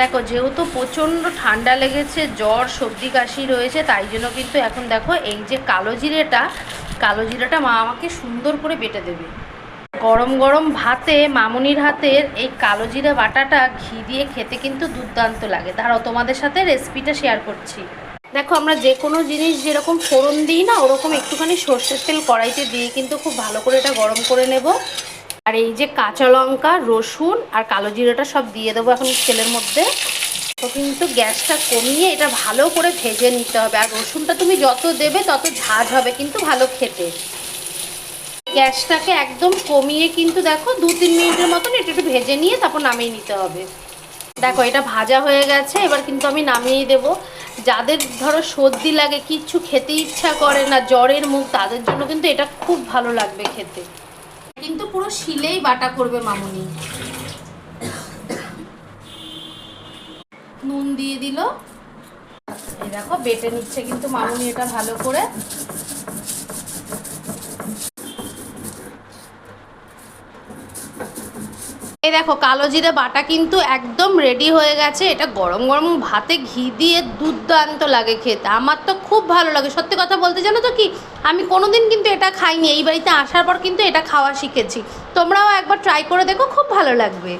দেখো, যেহেতু প্রচণ্ড ঠান্ডা লেগেছে, জ্বর, সর্দি, কাশি রয়েছে, তাই জন্য কিন্তু এখন দেখো, এই যে কালো জিরেটা কালো জিরেটা মা আমাকে সুন্দর করে বেটে দেবে। গরম গরম ভাতে, মামুনির হাতের এই কালো জিরে বাটাটা ঘি দিয়ে খেতে কিন্তু দুর্দান্ত লাগে। দাঁড়াও, তোমাদের সাথে রেসিপিটা শেয়ার করছি। দেখো, আমরা যে কোনো জিনিস যেরকম ফোড়ন দিই না, ওরকম একটুখানি সর্ষের তেল কড়াইতে দিয়ে কিন্তু খুব ভালো করে এটা গরম করে নেব। আর এই যে কাঁচা লঙ্কা, রসুন আর কালো জিরেটা সব দিয়ে দেবো এখন তেলের মধ্যে। তো কিন্তু গ্যাসটা কমিয়ে এটা ভালো করে ভেজে নিতে হবে। আর রসুনটা তুমি যত দেবে তত ঝাঁঝ হবে কিন্তু ভালো খেতে। গ্যাসটাকে একদম কমিয়ে কিন্তু দেখো দু তিন মিনিটের মতন এটা একটু ভেজে নিয়ে তারপর নামিয়ে নিতে হবে। দেখো এটা ভাজা হয়ে গেছে, এবার কিন্তু আমি নামিয়ে দেব। যাদের ধরো সর্দি লাগে, কিচ্ছু খেতে ইচ্ছা করে না, জ্বরের মুখ, তাদের জন্য কিন্তু এটা খুব ভালো লাগবে খেতে। পুরো শিলেই বাটা করবে মামুনি। নুন দিয়ে দিল। দেখো, বেটে নিচ্ছে কিন্তু মামুনি এটা ভালো করে। এই দেখো, কালো জিরে বাটা কিন্তু একদম রেডি হয়ে গেছে। এটা গরম গরম ভাতে ঘি দিয়ে দুর্দান্ত লাগে খেতে। আমার তো খুব ভালো লাগে। সত্যি কথা বলতে জানো তো কি? আমি কোনোদিন কিন্তু এটা খাইনি। এই বাড়িতে আসার পর কিন্তু এটা খাওয়া শিখেছি। তোমরাও একবার ট্রাই করে দেখো, খুব ভালো লাগবে।